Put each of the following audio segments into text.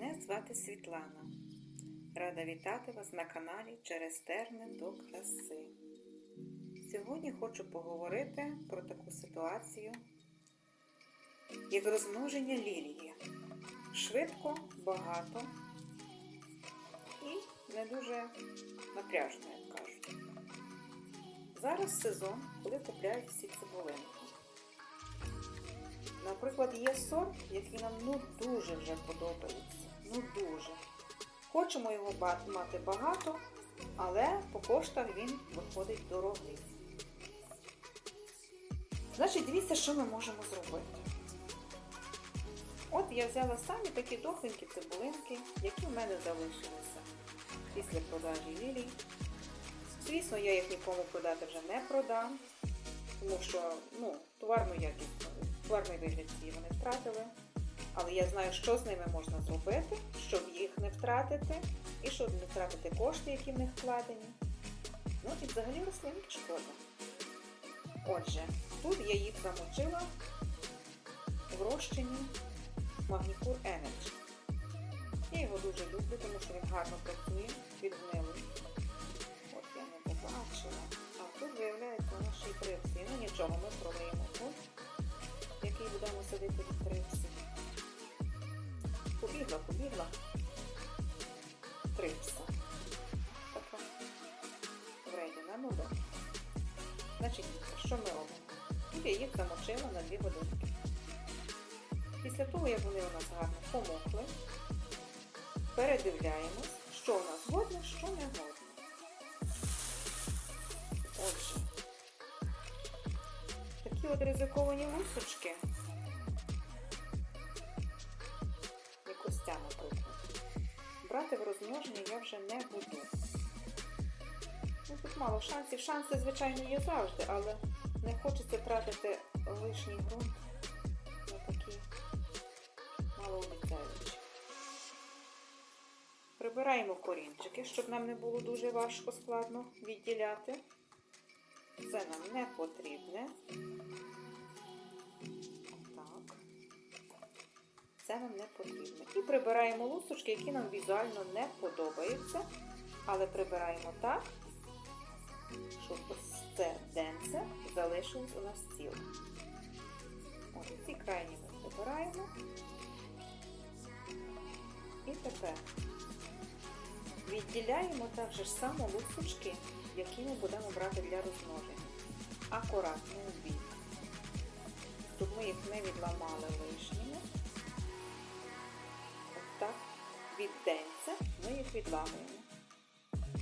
Мене звати Світлана. Рада вітати вас на каналі Через терни до краси. Сьогодні хочу поговорити про таку ситуацію, як розмноження лілії. Швидко, багато і не дуже напряжно, як кажуть. Зараз сезон, коли купляють всі цибулинки. Наприклад, є сорт, який нам ну дуже вже подобається. Ну дуже. Хочемо його мати багато, але по коштах він виходить дорогий. Значить, дивіться, що ми можемо зробити. От я взяла самі такі дохленькі цибулинки, які в мене залишилися після продажі лілій. Звісно, я їх нікому продати вже не продам, тому що ну, товарну якість, товарний вигляд свій вони втратили. Але я знаю, що з ними можна зробити, щоб їх не втратити, і щоб не втратити кошти, які в них вкладені. Ну і взагалі рослинки шкода. Отже, тут я їх замочила в розчині Magnicure Energy. Я його дуже люблю, тому що він гарно працює від гнилої. От я не побачила. А тут виявляється нас ще. Ну нічого, ми пролиємо тут, який будемо садити від трипсі. Побігла, побігла. Трипса. Така вредіна, ну добре. Значить, що ми робимо? Тут я їх замочила на 2 годинки. Після того, як вони у нас гарно помокли, передивляємось, що у нас годне, що не годне. Отже, такі от ризиковані лусочки, ось наприклад, брати в розмноження я вже не буду. Ну, тут мало шансів. Шанси, звичайно, є завжди, але не хочеться тратити лишній ґрунт на такі малообіцяючі. Прибираємо корінчики, щоб нам не було дуже важко складно відділяти. Це нам не потрібне. Це нам не потрібне. І прибираємо лусочки, які нам візуально не подобаються. Але прибираємо так, щоб ось це денце залишилось у нас цілим. Ось ці крайні ми прибираємо. І тепер відділяємо так же само лусочки, які ми будемо брати для розмноження. Акуратно у бік, щоб ми їх не відламали лишніми. Від ми їх відламуємо.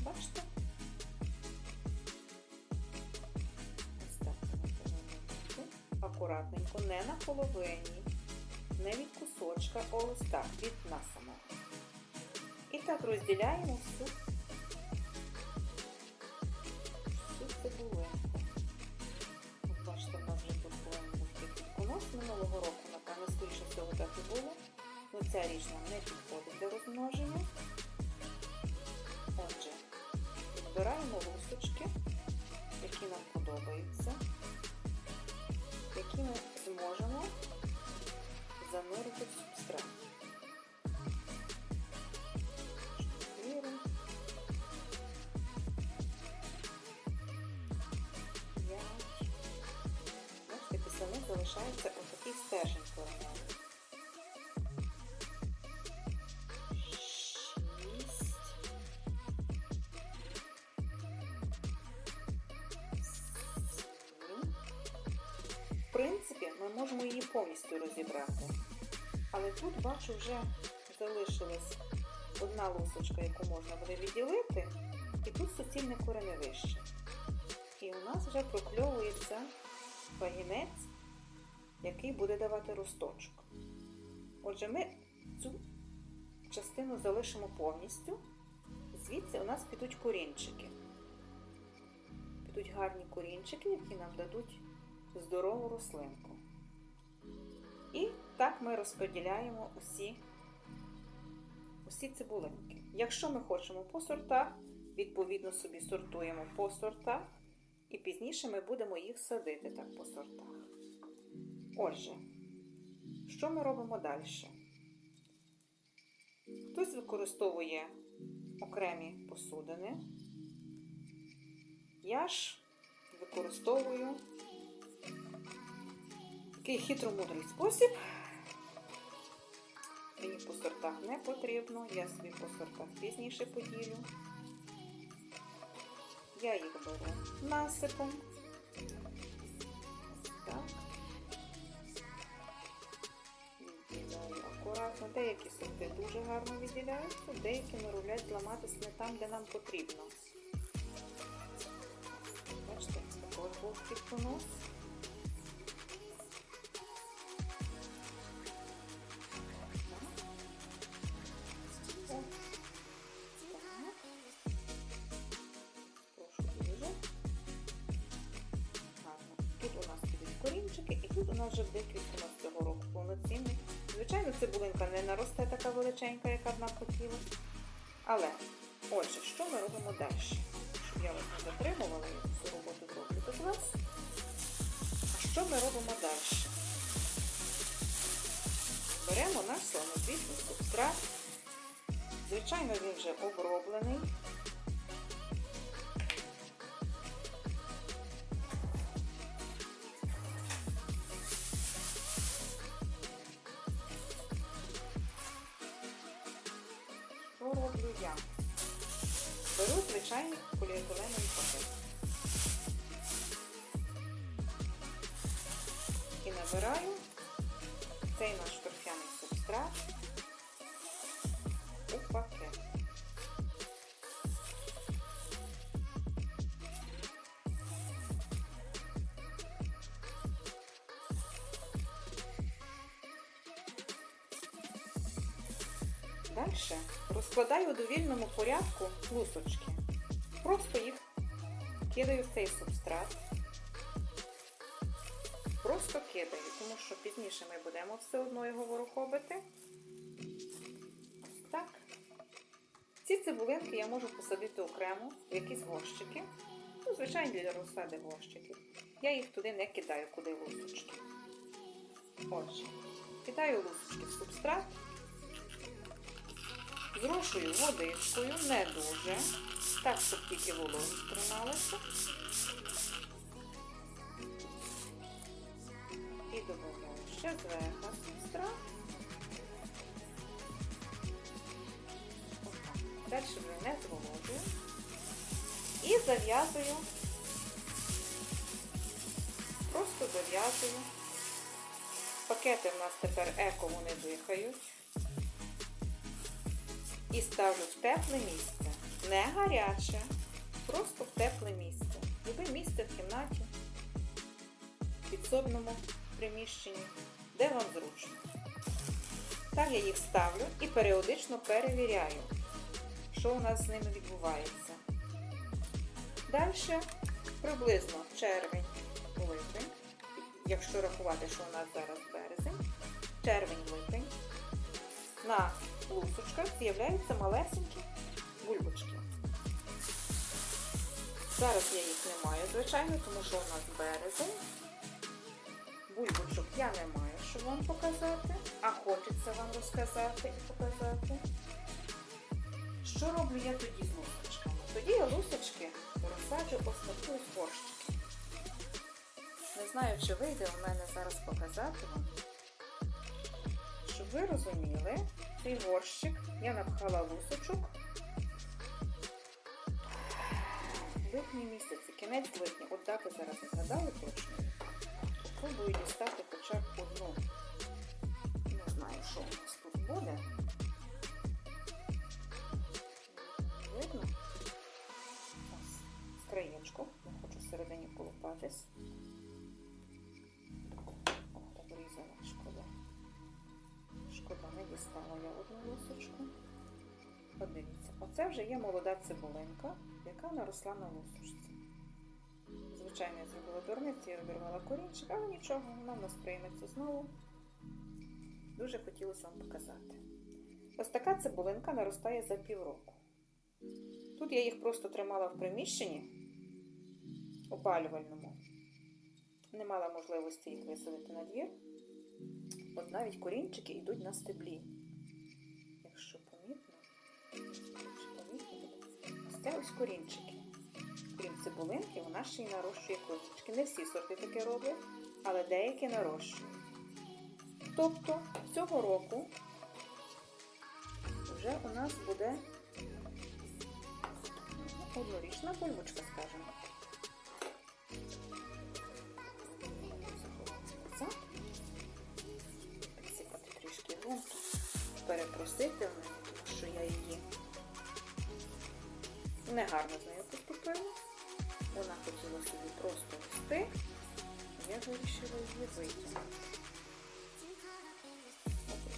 Бачите? Ось так ми Акуратненько, не на половині, не від кусочка, а ось так, від насамого. І так розділяємо всю ця річ не підходить для розмноження. Отже, відбираємо лусочки, які нам подобаються, які ми зможемо занурити в субстрат. Бачите, після них залишається отакий стержень кореневий. Повністю. Але тут, бачу, вже залишилась одна лусочка, яку можна буде відділити, і тут суцільне кореневище. І у нас вже прокльовується пагінець, який буде давати росточок. Отже, ми цю частину залишимо повністю. Звідси у нас підуть корінчики. Підуть гарні корінчики, які нам дадуть здорову рослинку. І так ми розподіляємо усі, усі цибулинки. Якщо ми хочемо по сортах, відповідно собі сортуємо по сортах, і пізніше ми будемо їх садити так по сортах. Отже, що ми робимо далі? Хтось використовує окремі посудини. Я ж використовую такий хитромудрий спосіб. Мені по сортах не потрібно, я собі по сортах пізніше поділю. Я їх беру насипом. Відділяю акуратно. Деякі сорти дуже гарно відділяються, деякі норовлять зламатись не там, де нам потрібно. Бачите, також був підпонос. Корінчики, і тут у нас вже декілька у цього року повноцінний. Звичайно, цибулинка не наросте така величенька, яка б нам хотілося. Але, отже, що ми робимо далі? Щоб я вас не затримувала, я цю роботу зроблю без вас. А що ми робимо далі? Беремо наш слонозвісний субстрат. Звичайно, він вже оброблений. Беру звичайний поліетиленовий пакет. І набираю Далі розкладаю у довільному порядку лусочки. Просто їх кидаю в цей субстрат. Просто кидаю, тому що пізніше ми будемо все одно його ворохобити. Так. Ці цибулинки я можу посадити окремо в якісь горщики. Ну, звичайно, для розсади горщиків. Я їх туди не кидаю, куди лусочки. Отже, кидаю лусочки в субстрат. Зрошую водичкою, не дуже. Так, щоб тільки вологість трималася. І додаю ще зверху. Отак. Далі вже не зволожую. І зав'язую. Просто зав'язую. Пакети в нас тепер еко, вони дихають. І ставлю в тепле місце. Не гаряче, просто в тепле місце. Любе місце в кімнаті, в підсобному приміщенні, де вам зручно. Так я їх ставлю і періодично перевіряю, що у нас з ними відбувається. Далі приблизно червень, липень, якщо рахувати, що у нас зараз березень, червень-липень. На лусочках з'являються малесенькі бульбочки. Зараз я їх не маю, звичайно, тому що у нас березень. Бульбочок я не маю, щоб вам показати, а хочеться вам розказати і показати. Що роблю я тоді з лусочками? Тоді я лусочки розсаджу ось такі ось. Не знаю, чи вийде у мене зараз показати вам. Щоб ви розуміли, цей горщик я напхала лусочок в липні місяці, кінець липня. От дати зараз не згадали точно. Спробую дістати хоча б одну. Не знаю, що у нас тут буде. Видно? Ось, з краєчку. Не хочу всередині колупатись. Лусочку. Подивіться, оце вже є молода цибулинка, яка наросла на лусочці. Звичайно, я зробила дурниці, я обірвала корінчик, але нічого, вона в нас прийметься знову. Дуже хотілося вам показати. Ось така цибулинка наростає за півроку. Тут я їх просто тримала в приміщенні опалювальному. Не мала можливості їх висадити на двір. От навіть корінчики йдуть на стеблі. Це ось корінчики. Крім цибулинки, вона ще й нарощує клубнички. Не всі сорти таке роблять, але деякі нарощують. Тобто цього року вже у нас буде однорічна пальмочка, скажімо. Підсипати трішки ґрунту, перепросити мене, тому що я її негарно з нею поступила. Вона хотіла собі просто рости. Я вирішила її витягнути.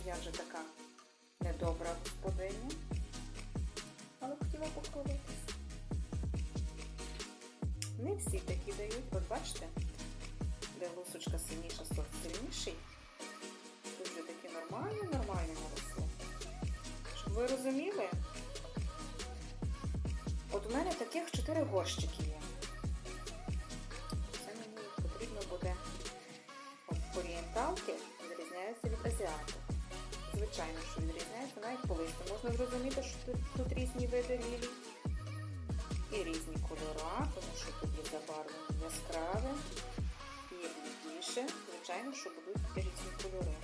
Я вже така недобра господиня, але хотіла похвалитися. Не всі такі дають, от бачите, де лусочка сильніша, сорт сильніший. Тут вже такі нормальні, нормальні наросли. Щоб ви розуміли, у мене таких чотири горщики є. Це мені потрібно буде от орієнталки відрізняються від азіату. Звичайно, що відрізняються навіть по листу. Можна зрозуміти, що тут, тут різні види лілій і різні кольори, тому що тут є забарвлення яскраве, є блідніше. Звичайно, що будуть різні кольори.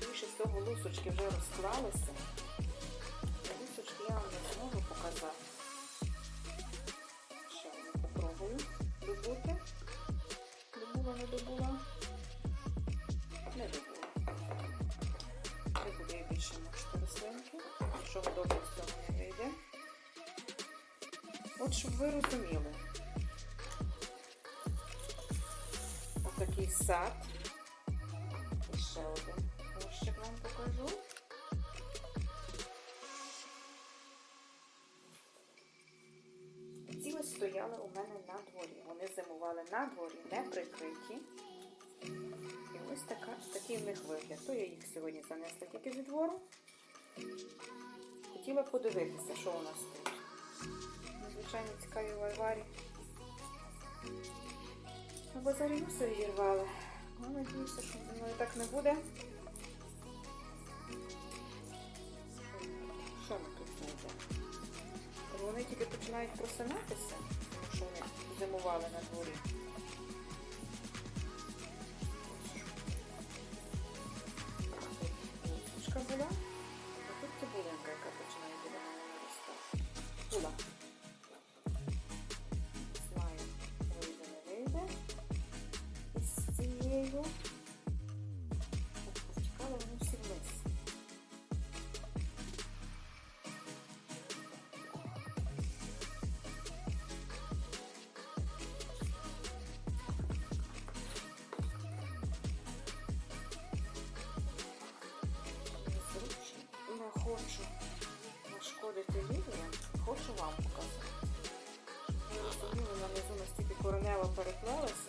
Більше всього лусочки вже розклалися. Зможу. Ще попробую добути. Добула, не добула. Не добула. Не буде я більше мучити рослинки. Якщо добре з цього не вийде. От щоб ви розуміли. Отакий сад. Ось у мене на дворі. Вони зимували на дворі, не прикриті. І ось така, такий в них вигляд. То я їх сьогодні занесла тільки зі двору. Хотіла подивитися, що у нас тут. Надзвичайно цікаві варварі. На базарі все відірвали. Ну, надіюся, що мною так не буде. Що ми тут знайдемо? Вони тільки починають просинатися, вони зимували на дворі. Тут була, а тут цибулинка, яка починає біля мене наростати. Була. Хочу. Нашкодити лінію, хочу вам показати. Ви розуміли, нанизу настільки коронева переклалася,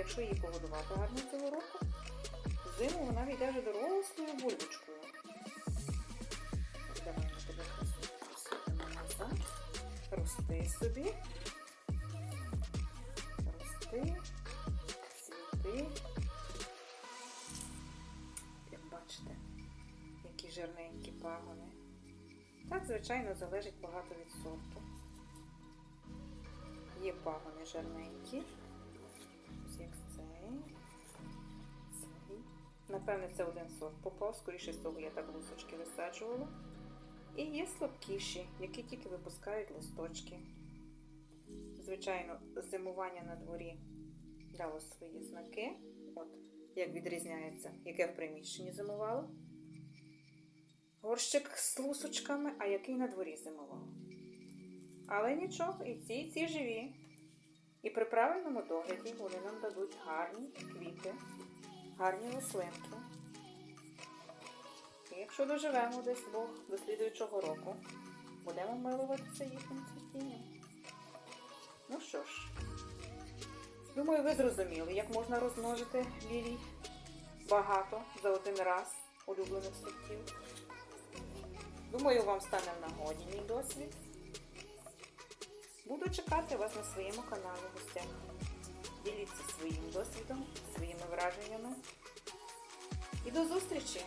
якщо її погодувати гарно цього року, зиму вона війде вже дорослою бульбочкою. Давай ми тебе красиво назад. Рости собі. Рости. Цвіти. Як бачите які жирненькі пагони. Так, звичайно, залежить багато від сорту. Є пагони жирненькі. Напевне, це один сорт попав, скоріше всього, я так лусочки висаджувала. І є слабкіші, які тільки випускають листочки. Звичайно, зимування на дворі дало свої знаки. От як відрізняється, яке в приміщенні зимувало. Горщик з лусочками, а який на дворі зимував. Але нічого, і ці, і ці живі. І при правильному догляді вони нам дадуть гарні квіти, гарні рослинки. якщо доживемо десь до слідуючого року, будемо милуватися їхнім цвітінням. Ну що ж, думаю, ви зрозуміли, як можна розмножити лілій багато за один раз улюблених сортів. Думаю, вам стане в нагоді мій досвід. Буду чекати вас на своєму каналі гостях. Діліться своїм досвідом, своїми враженнями. І до зустрічі!